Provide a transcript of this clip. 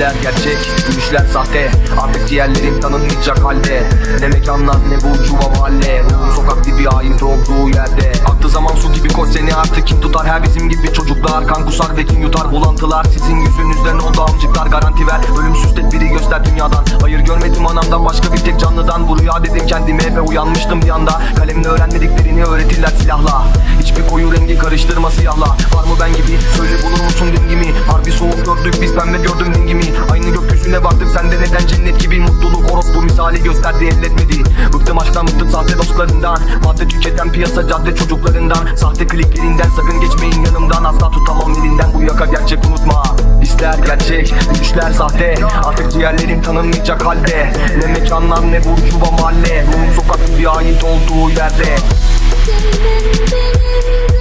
gerçek Gülüşler sahte. Artık ciğerlerim tanınmayacak halde. Ne mekanlar ne burcuva mahalle. Ruhum sokak gibi ait olduğu yerde. Aktı zaman su gibi koş seni artık kim tutar? Her bizim gibi çocuklar kan kusar ve kim yutar? Bulantılar sizin yüzünüzden oldu amcıklar Garanti ver ölümsüz tedbiri göster dünyadan. Hayır görmedim anamdan başka bir tek canlıdan. Bu rüya dedim kendime ve uyanmıştım bir anda. Kalemle öğrenmediklerini öğretirler silahla. Hiçbir koyu rengi karıştırma siyahla. Var mı ben gibi? Söyle bulur musun dengimi misali gösterdi elletmedi Bıktım aşktan bıktım sahte dostlarından. Madde tüketen piyasa cadde çocuklarından. Sahte kliklerinden sakın geçmeyin yanımdan. Asla tutamam elinden bu yaka gerçek unutma. İster gerçek düşler sahte. Artık ciğerlerim tanınmayacak halde. Ne mekanlar ne burcuva mahalle. Ruhum sokak gibi ait olduğu yerde. Senin benim